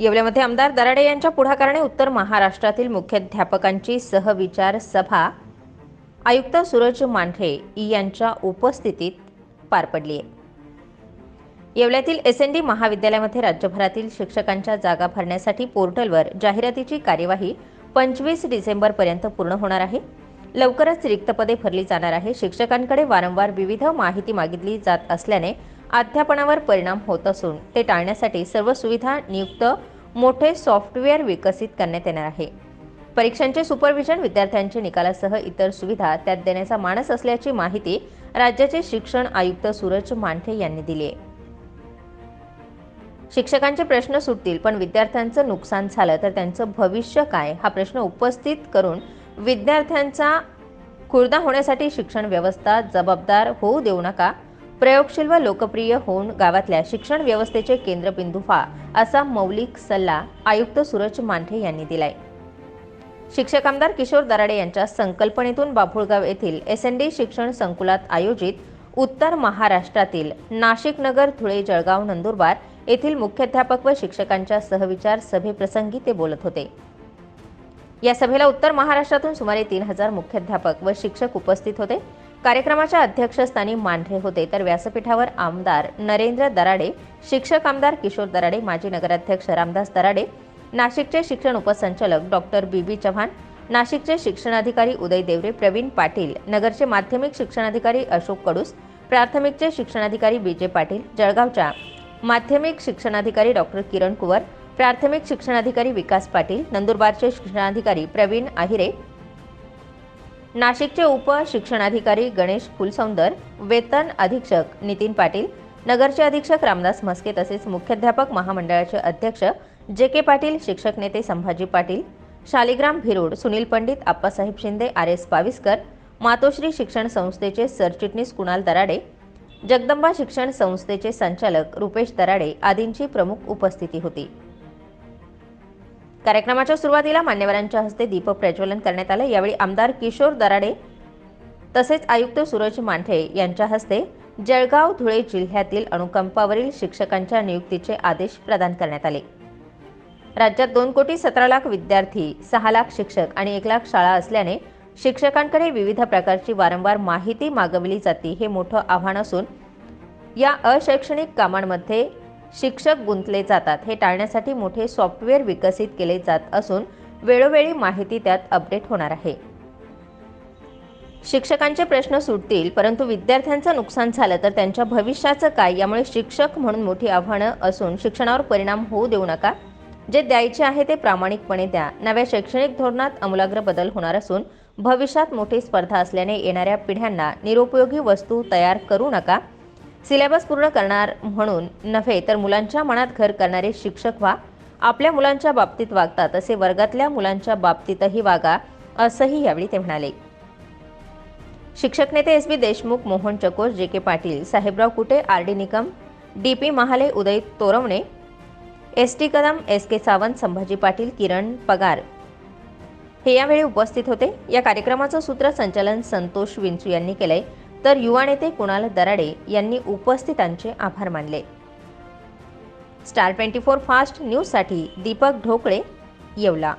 येवल्यामध्ये आमदार दराडे यांच्या पुढाकाराने उत्तर महाराष्ट्रातील मुख्याध्यापकांची सहविचार सभा आयुक्त सूरज मांढरे यांच्या उपस्थितीत पार पडली आहे येवल्यातील एस एन डी महाविद्यालयामध्ये राज्यभरातील शिक्षकांच्या जागा भरण्यासाठी पोर्टलवर जाहिरातीची कार्यवाही पंचवीस डिसेंबरपर्यंत पूर्ण होणार आहे. लवकरच रिक्त पदे भरली जाणार आहे. शिक्षकांकडे वारंवार विविध माहिती मागितली जात असल्याने अध्यापनावर परिणाम होत असून ते टाळण्यासाठी सर्व सुविधा नियुक्त मोठे सॉफ्टवेअर विकसित करण्यात येणार आहे. परीक्षांचे सुपरविजन विद्यार्थ्यांचे निकालासह इतर सुविधा त्यात देण्याचा मानस असल्याची माहिती राज्याचे शिक्षण आयुक्त सूरज मांठे यांनी दिली आहे. शिक्षकांचे प्रश्न सुटतील पण विद्यार्थ्यांचं नुकसान झालं तर त्यांचं भविष्य काय? हा प्रश्न उपस्थित करून विद्यार्थ्यांचा खुर्दा होण्यासाठी शिक्षण व्यवस्था जबाबदार होऊ देऊ नका. प्रयोगशील व लोकप्रिय होऊन गावातल्या शिक्षण व्यवस्थेचे केंद्रबिंदू व्हा असा मौलिक सल्ला आयुक्त सूरज मांढरे यांनी दिलाय. शिक्षक आमदार किशोर दराडे यांच्या संकल्पनेतून बाभुळगाव येथील एस एन डी शिक्षण संकुलात आयोजित उत्तर महाराष्ट्रातील नाशिक नगर धुळे जळगाव नंदुरबार येथील मुख्याध्यापक व शिक्षकांच्या सहविचार सभेप्रसंगी ते बोलत होते. या सभेला उत्तर महाराष्ट्रातून सुमारे तीन हजार मुख्याध्यापक व शिक्षक उपस्थित होते. कार्यक्रमाच्या अध्यक्षस्थानी मांढरे होते. तर व्यासपीठावर आमदार नरेंद्र दराडे शिक्षक आमदार किशोर दराडे माजी नगराध्यक्ष रामदास दराडे नाशिकचे शिक्षण उपसंचालक डॉक्टर बी बी चव्हाण नाशिकचे शिक्षणाधिकारी उदय देवरे प्रवीण पाटील नगरचे माध्यमिक शिक्षणाधिकारी अशोक कडूस प्राथमिकचे शिक्षणाधिकारी बी जे पाटील जळगावच्या माध्यमिक शिक्षणाधिकारी डॉक्टर किरण कुवर प्राथमिक शिक्षणाधिकारी विकास पाटील नंदुरबारचे शिक्षणाधिकारी प्रवीण आहिरे नाशिकचे उप शिक्षणाधिकारी गणेश फुलसौंदर वेतन अधीक्षक नितीन पाटील नगरचे अधीक्षक रामदास म्हस्के तसेच मुख्याध्यापक महामंडळाचे अध्यक्ष जे के पाटील शिक्षक नेते संभाजी पाटील शालिग्राम भिरोड सुनील पंडित आप्पासाहेब शिंदे आर एस पाविस्कर मातोश्री शिक्षण संस्थेचे सरचिटणीस कुणाल दराडे जगदंबा शिक्षण संस्थेचे संचालक रुपेश दराडे आदींची प्रमुख उपस्थिती होती. कार्यक्रमाच्या सुरुवातीला मान्यवरांच्या हस्ते दीप प्रज्वलन करण्यात आलं. यावेळी आमदार किशोर दराडे तसेच आयुक्त सूरज मांढरे यांच्या हस्ते जळगाव धुळे जिल्ह्यातील अनुकंपावरील शिक्षकांच्या नियुक्तीचे आदेश प्रदान करण्यात आले. राज्यात दोन कोटी सतरा लाख विद्यार्थी सहा लाख शिक्षक आणि एक लाख शाळा असल्याने शिक्षकांकडे विविध प्रकारची वारंवार माहिती मागवली जाते हे मोठं आव्हान असून या अशैक्षणिक कामांमध्ये शिक्षक गुंतले जातात. हे टाळण्यासाठी मोठे सॉफ्टवेअर विकसित केले जात असून वेळोवेळी माहिती त्यात अपडेट होणार आहे. शिक्षकांचे प्रश्न सुटतील परंतु विद्यार्थ्यांचं नुकसान झालं तर त्यांच्या भविष्याचं काय? यामुळे शिक्षक म्हणून मोठी आव्हानं असून शिक्षणावर परिणाम होऊ देऊ नका. जे द्यायचे आहे ते प्रामाणिकपणे द्या. नव्या शैक्षणिक धोरणात आमूलाग्र बदल होणार असून भविष्यात मोठी स्पर्धा असल्याने येणाऱ्या पिढ्यांना निरुपयोगी वस्तू तयार करू नका. सिलेबस पूर्ण करणार म्हणून नव्हे तर मुलांच्या मनात घर करणारे शिक्षक व्हा. आपल्या मुलांच्या बाबतीत वागता तसे वर्गातल्या मुलांच्या बाबतीतही वागा असंही यावेळी ते म्हणाले. शिक्षक नेते एस बी Deshmukh Mohan Chakor J K Patil Sahebrao Kute R D Nikam D P Mahale Uday Torvane S T Kadam S K Sawant Sambhaji Patil Kiran Pagar हे यावेळी उपस्थित होते. या कार्यक्रमाचं सूत्रसंचालन संतोष विंचू यांनी केलंय. तर युवा नेते कुणाल दराडे यांनी उपस्थितांचे आभार मानले. स्टार ट्वेंटी फोर फास्ट न्यूजसाठी दीपक ढोकळे येवला.